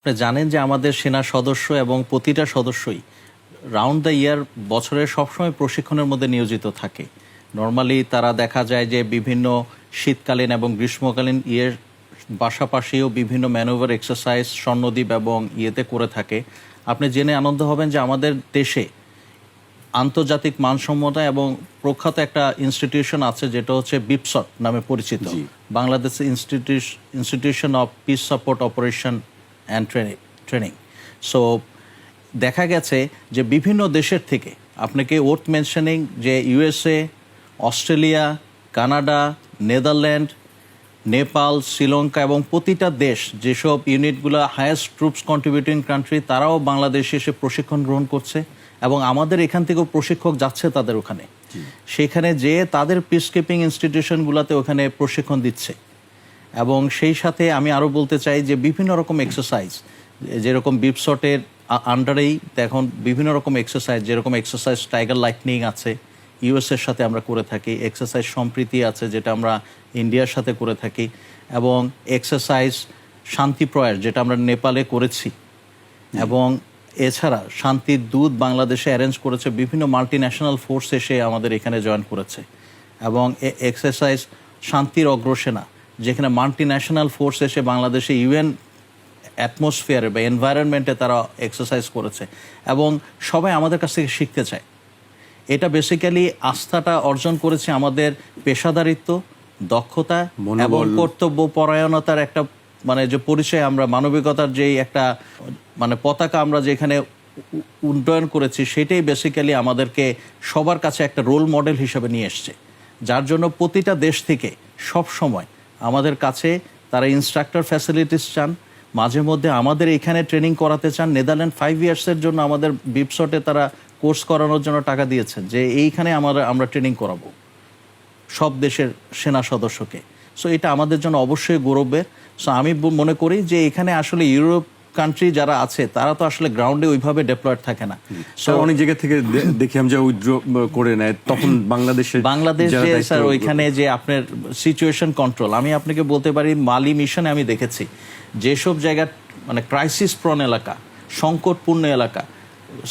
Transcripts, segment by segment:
আপনি জানেন যে আমাদের সেনা সদস্য এবং প্রতিটা সদস্যই রাউন্ড দ্য ইয়ার বছরের সবসময় প্রশিক্ষণের মধ্যে নিয়োজিত থাকে। নর্মালি তারা দেখা যায় যে বিভিন্ন শীতকালীন এবং গ্রীষ্মকালীন ইয়ের পাশাপাশিও বিভিন্ন ম্যানুভার এক্সারসাইজ স্বর্ণদ্বীপ এবং ইয়েতে করে থাকে। আপনি জেনে আনন্দ হবেন যে আমাদের দেশে আন্তর্জাতিক মানসম্মত এবং প্রখ্যাত একটা ইনস্টিটিউশন আছে যেটা হচ্ছে বিপসট নামে পরিচিত। Bangladesh institution of peace support operation and training training so দেখা গেছে যে বিভিন্ন দেশের থেকে আপনাকে ওর্থ মেনশনিং যে USA Australia Canada Netherland Nepal Sri এবং প্রতিটা দেশ যেসব ইউনিটগুলো হায়েস্ট ট্রুপস কন্ট্রিবিউটিং কান্ট্রি তারাও বাংলাদেশে এসে প্রশিক্ষণ গ্রহণ করছে এবং আমাদের এখান থেকেও প্রশিক্ষক যাচ্ছে তাদের ওখানে। সেখানে যে তাদের পিসকিপিং ইনস্টিটিউশনগুলোতে ওখানে প্রশিক্ষণ দিচ্ছে। এবং সেই সাথে আমি আরও বলতে চাই যে বিভিন্ন রকম এক্সারসাইজ যেরকম বিপশটের আন্ডারেই এখন বিভিন্ন রকম এক্সারসাইজ যেরকম এক্সারসাইজ টাইগার লাইটনিং আছে ইউএসের সাথে আমরা করে থাকি এক্সারসাইজ সম্প্রীতি আছে যেটা আমরা ইন্ডিয়ার সাথে করে থাকি এবং এক্সারসাইজ শান্তি প্রয়াস যেটা আমরা নেপালে করেছি এবং এছাড়া শান্তির দূত বাংলাদেশে অ্যারেঞ্জ করেছে বিভিন্ন মাল্টি ন্যাশনাল ফোর্স এসে আমাদের এখানে জয়েন করেছে এবং এক্সারসাইজ শান্তির অগ্রসেনা যেখানে মাল্টি ন্যাশনাল ফোর্স এসে বাংলাদেশে ইউএন অ্যাটমসফিয়ারে বা এনভায়রনমেন্টে তারা এক্সারসাইজ করেছে এবং সবাই আমাদের কাছ থেকে শিখতে চায়। এটা বেসিক্যালি আস্থাটা অর্জন করেছে আমাদের পেশাদারিত্ব দক্ষতা এবং কর্তব্য পরায়ণতার একটা মানে যে পরিচয় আমরা মানবিকতার যেই একটা মানে পতাকা আমরা যেখানে উন্নয়ন করেছি সেটাই বেসিক্যালি আমাদেরকে সবার কাছে একটা রোল মডেল হিসেবে নিয়ে এসছে। যার জন্য প্রতিটা দেশ থেকে সব সময় আমাদের কাছে তারা ইনস্ট্রাক্টর ফ্যাসিলিটিস চান, মাঝে মধ্যে আমাদের এখানে ট্রেনিং করাতে চান। নেদারল্যান্ড ফাইভ ইয়ার্সের জন্য আমাদের বিপসটে তারা কোর্স করানোর জন্য টাকা দিয়েছেন যে এইখানে আমরা আমরা ট্রেনিং করাবো সব দেশের সেনা সদস্যকে। সো এটা আমাদের জন্য অবশ্যই গৌরবের। সো আমি মনে করি যে এখানে আসলে ইউরোপ কান্ট্রি যারা আছে তারা তো আসলে গ্রাউন্ডে ওইভাবে ডেপ্লয়েড থাকে না। স্যার অনেক জায়গা থেকে দেখলাম যে উইথড্র করে নেয় তখন বাংলাদেশের বাংলাদেশ যে স্যার ওইখানে যে আপনার সিচুয়েশন কন্ট্রোল আমি আপনাকে বলতে পারি মালি মিশনে আমি দেখেছি যেসব জায়গা মানে ক্রাইসিস প্রন এলাকা সংকটপূর্ণ এলাকা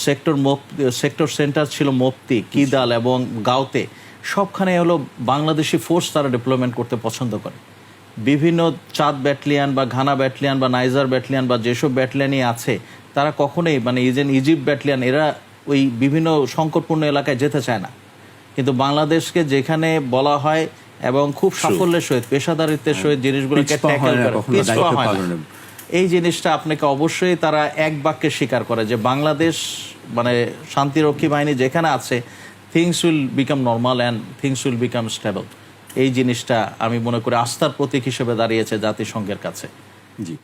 সেক্টর মোপ সেক্টর সেন্টার ছিল মোপ্তি কিদাল এবং গাঁওতে সবখানে হলো বাংলাদেশি ফোর্স তারা ডেভেলপমেন্ট করতে পছন্দ করে। বিভিন্ন চাঁদ ব্যাটালিয়ান বা ঘানা ব্যাটালিয়ান বা নাইজার ব্যাটালিয়ান বা যেসব ব্যাটালিয়ানই আছে তারা কখনোই মানে ইজেন ইজিপ্ট ব্যাটালিয়ান এরা ওই বিভিন্ন সংকটপূর্ণ এলাকায় যেতে চায় না কিন্তু বাংলাদেশকে যেখানে বলা হয় এবং খুব সাফল্যের সহিত পেশাদারিত্বের সহিত জিনিসগুলোকে হয় না। পালনে। এই জিনিসটা আপনাকে অবশ্যই তারা এক বাক্যে স্বীকার করে যে বাংলাদেশ মানে শান্তিরক্ষী বাহিনী যেখানে আছে things will become normal and things will become stable এই জিনিসটা আমি মনে করি আস্থার প্রতীক হিসেবে দাঁড়িয়েছে জাতিসংঘের কাছে। জি।